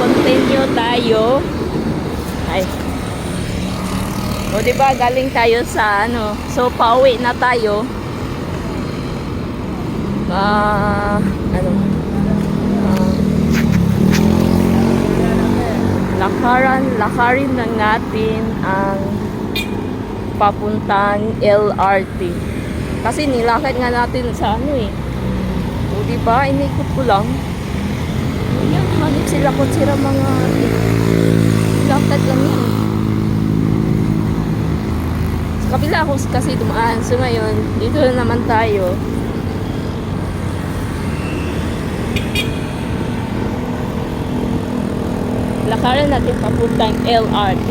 continue tayo. Ay. O di ba galing tayo sa ano, so pauwi na tayo. Ah, ano? Ah, lakaran, lakarin na natin ang papuntang LRT. Kasi nilakad nga natin sa ano eh. O di ba inikot ko lang. Yan, hanip sila kung sila mga lakad lang yan. Sa kabila ako kasi dumaan. So ngayon, dito na naman tayo. Lakaran natin papuntang LRT.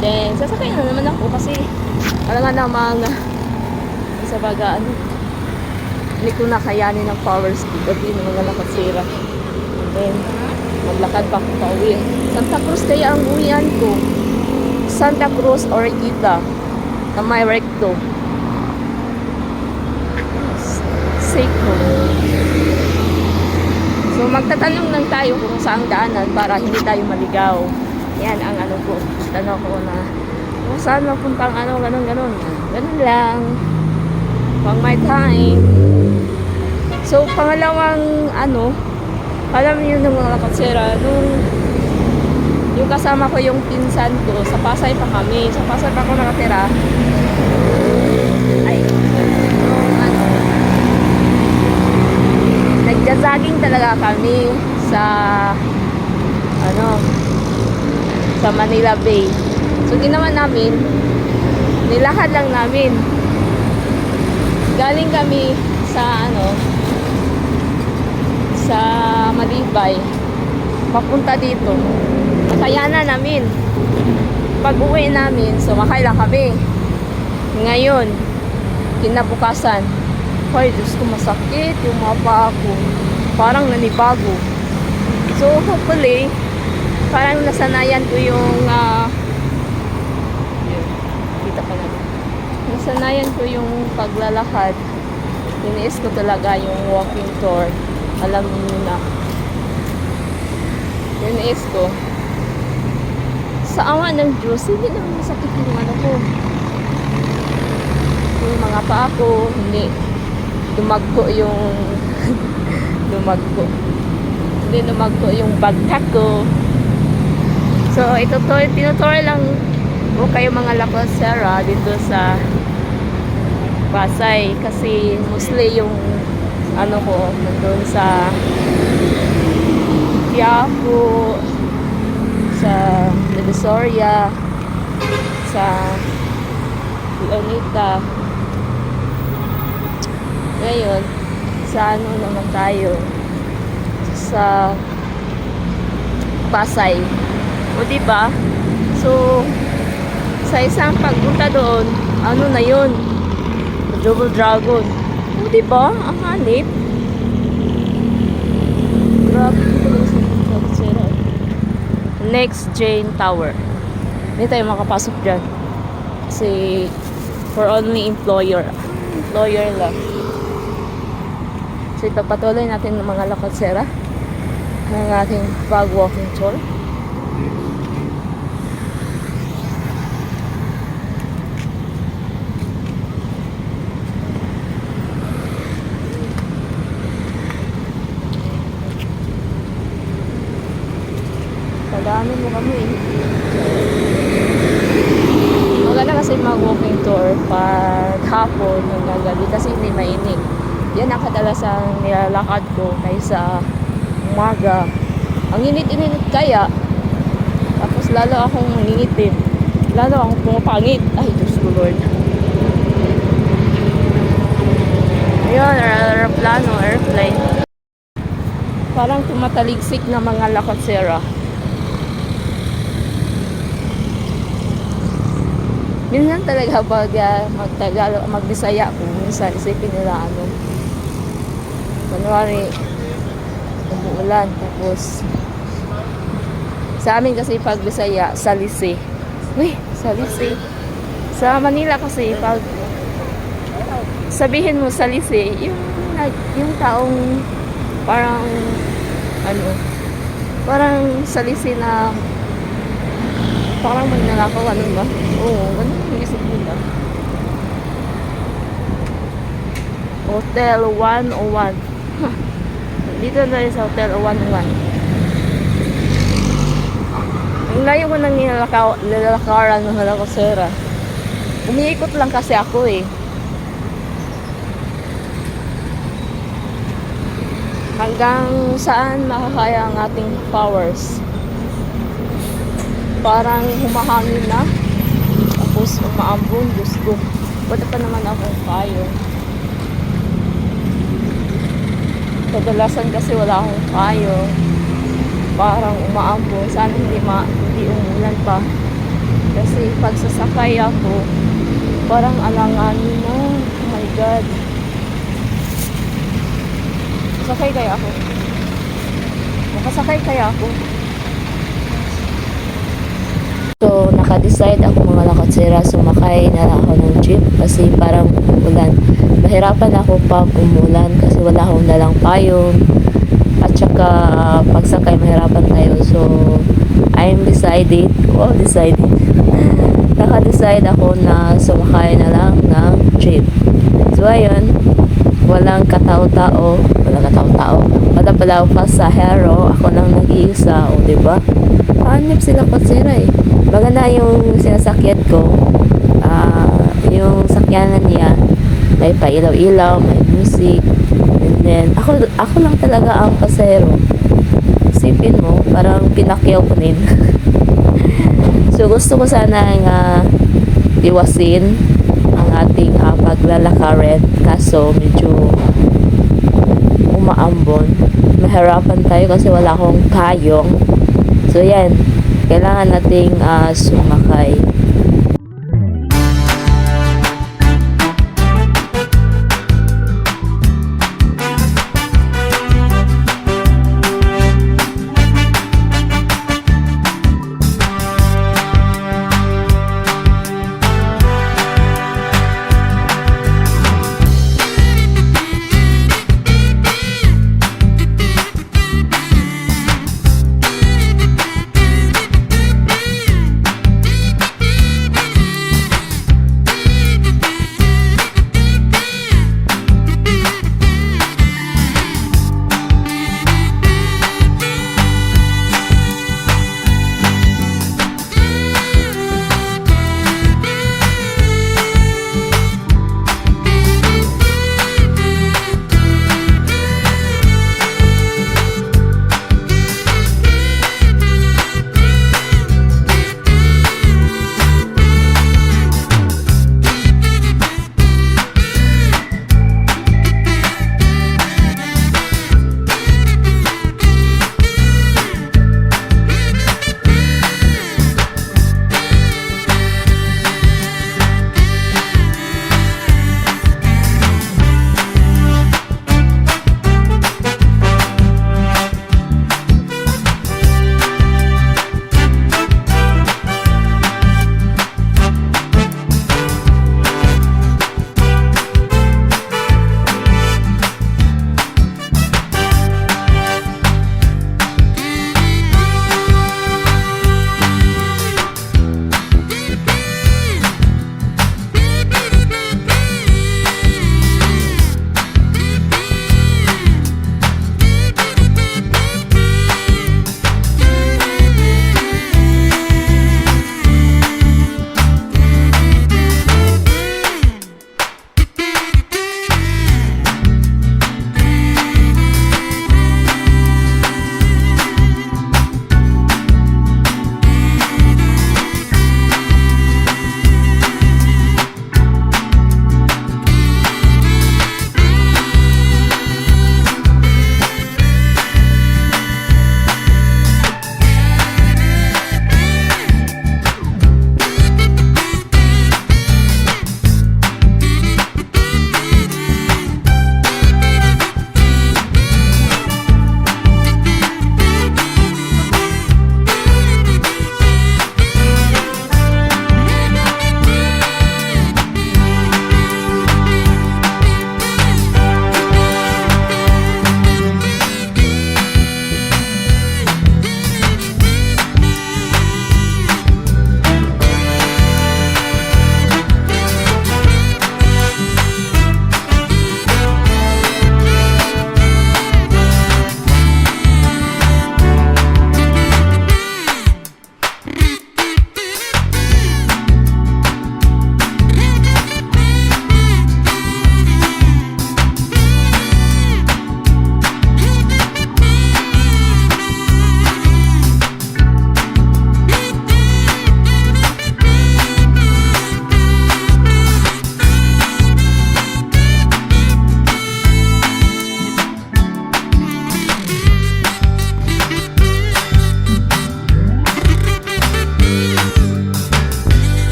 Then, sasakay na naman ako kasi wala nga namang sa baga, ano, hindi ko nakayanin ng power speed at yun mga nakasira. And then, maglakad pa ako pauwi. Santa Cruz kaya ang uwian ko. Santa Cruz or Ida na may recto. Seiko. So magtatanong lang tayo kung saan daanan para hindi tayo maligaw. Yan ang ano ko. Tanong ko na kung saan mapuntang ano, ganun, ganun. Ganun lang. Pang my time. So, pangalawang ano, alam niyo nung mga katsera, nung yung kasama ko yung pinsan ko, sa Pasay pa kami. Sa Pasay pa ako nakatira. Ay, nung ano, nagja-jogging talaga kami sa ano, sa Manila Bay. So, ginawa namin, nilakad lang namin. Galing kami sa ano, sa Malibay. Papunta dito. Makayanan namin. Pag uwi namin sumakay lang kami. Ngayon kinabukasan. Ay Diyos ko masakit yung mga paa parang nanibago. So hopefully parang nasanayan ko yung yun, kita pa naman nasanayan ko yung paglalakad. Iniis ko talaga yung walking tour. Alam niyo na. Iniis ko. Sa awa ng Diyos, hindi naman masakit yung ano ko. Yung mga paa ko, hindi. Dumagko yung... dumagko. Hindi dumagko yung bagtak ko. So, ito to, tinutour lang ko kayo mga lakosera dito sa Pasay kasi mostly yung ano ko nandun sa Quiapo sa Divisoria sa Leonita. Ngayon sa ano naman tayo? Sa Pasay. O diba? So sa isang pagpunta doon ano na yun? Double Dragon. O, diba? Ang hanip. Grabe. Sira. Next Jane Tower. Hindi tayo makapasok dyan. Kasi for only employer. Employer lang. So ipagpatuloy natin ng mga lakatsera ng ating bag walking tour. Padami mo kami eh. Maganda kasi mag-walking tour pag hapon hanggang gabi kasi hindi mainit. Yan ang kadalasang nilalakad ko kaysa umaga. Ang init-init kaya, tapos lalo akong nangingitim. Lalo akong pumapangit. Ay, Diyos ko Lord. Ayun, aeroplano, airplane. Parang tumataligsik na mga lakatsera. Minsan talaga pag uh, magtagalog, magbisaya kung minsan isipin nila ano. Kunwari, umuulan, tapos sa amin kasi pag Bisaya, salisi. Uy, salisi. Sa Manila kasi pag sabihin mo salisi, yung, yung taong parang ano, Parang salisi na parang may nalakaw, ano ba? Oo, ano yung isip nila? Hotel 101. Dito na rin sa Hotel 101. Ang layo ko nang nilalakaran ng halakosera. Umiikot lang kasi ako eh. Hanggang saan makakaya ang ating powers. Parang humahangin na. Tapos umaambon, Diyos ko. Wala pa naman akong kayo. Kadalasan kasi wala akong kayo. Parang umaambon. Sana hindi, ma hindi umulan pa. Kasi pag sasakay ako, parang alanganin na. Oh my God. Sakay kaya ako? Makasakay kaya ako? So, naka-decide ako mga lakatsira, sumakay na ako ng jeep kasi parang umulan. Mahirapan ako pag umulan kasi wala akong dalang payong. At saka, pagsakay, mahirapan tayo. So, I'm decided, oh, decided. Naka-decide ako na sumakay na lang ng jeep. So, ayun, walang katao-tao, walang katao-tao. Wala pala ako pasahero, ako lang nag-iisa, o, di ba? Hanip sila patsira eh. Maganda yung sinasakyan ko. Ah, yung sakyanan niya, may pailaw-ilaw, may music. And then, ako, ako lang talaga ang pasahero. Isipin mo, parang pinakyaw ko din. so, gusto ko sana nga iwasin ang ating uh, paglalakarin. Kaso, medyo umaambon. Mahirapan tayo kasi wala akong payong. So, yan. Kailangan nating ah, sumakay.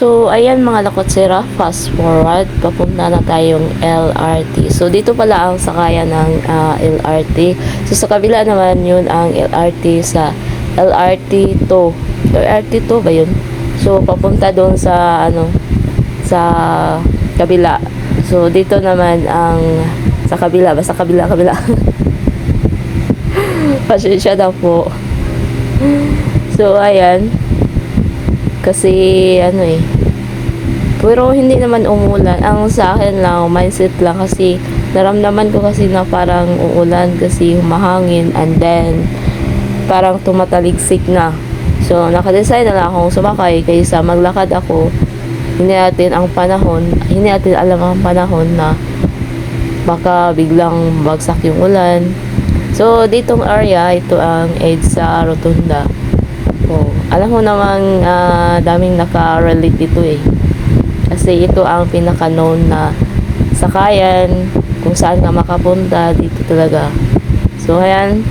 So, ayan mga lakotsera, fast forward, papunta na tayong LRT. So, dito pala ang sakayan ng ah, LRT. So, sa kabila naman yun ang LRT sa LRT 2. LRT 2 ba yun? So, papunta doon sa, ano, sa kabila. So, dito naman ang sa kabila, basta kabila, kabila. Pasensya na po. So, ayan. Kasi, ano eh. Pero hindi naman umulan. Ang sa akin lang, mindset lang kasi naramdaman ko kasi na parang uulan kasi humahangin and then parang tumataligsik na. So, nakadesign na lang akong sumakay kaysa maglakad ako. Hindi natin ang panahon, hindi natin alam ang panahon na baka biglang bagsak yung ulan. So, ditong area, ito ang EDSA Rotunda. Oh, alam mo namang ah, daming naka-relate dito eh. Kasi ito ang pinaka-known na sakayan kung saan ka makapunta dito talaga. So, ayan.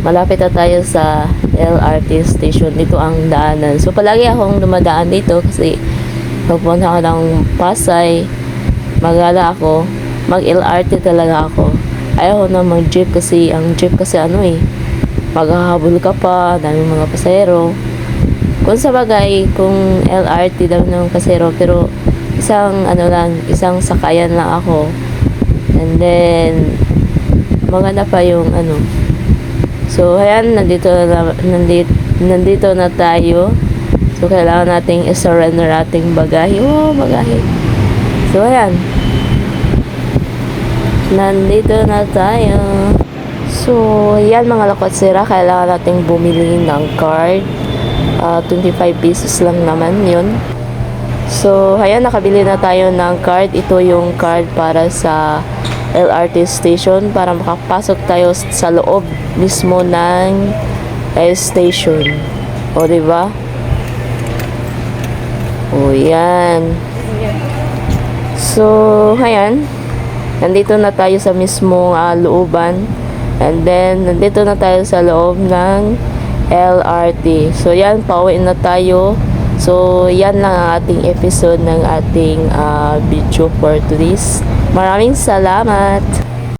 Malapit na tayo sa LRT station. Dito ang daanan. So, palagi akong dumadaan dito kasi pagpunta ako ng Pasay, magala ako, mag-LRT talaga ako. Ayaw na mag-jeep kasi ang jeep kasi ano eh, maghahabol ka pa, daming mga pasero. Kung sa bagay, kung LRT daw ng pasero, pero isang ano lang, isang sakayan lang ako. And then, maganda pa yung ano. So, ayan, nandito na, nandito, nandito na tayo. So, kailangan nating i-surrender ating bagahe. Oh, bagahe. So, ayan. Nandito na tayo. So, yan mga lakotsira, kailangan nating bumili ng card. Ah, 25 pesos lang naman yun. So, ayan, nakabili na tayo ng card. Ito yung card para sa LRT station para makapasok tayo sa loob mismo ng station. O, di ba? O, yan. So, ayan. Nandito na tayo sa mismong ah, looban. And then, nandito na tayo sa loob ng LRT. So, yan, pauwi na tayo. So, yan lang ang ating episode ng ating ah, video for today's. Maraming salamat!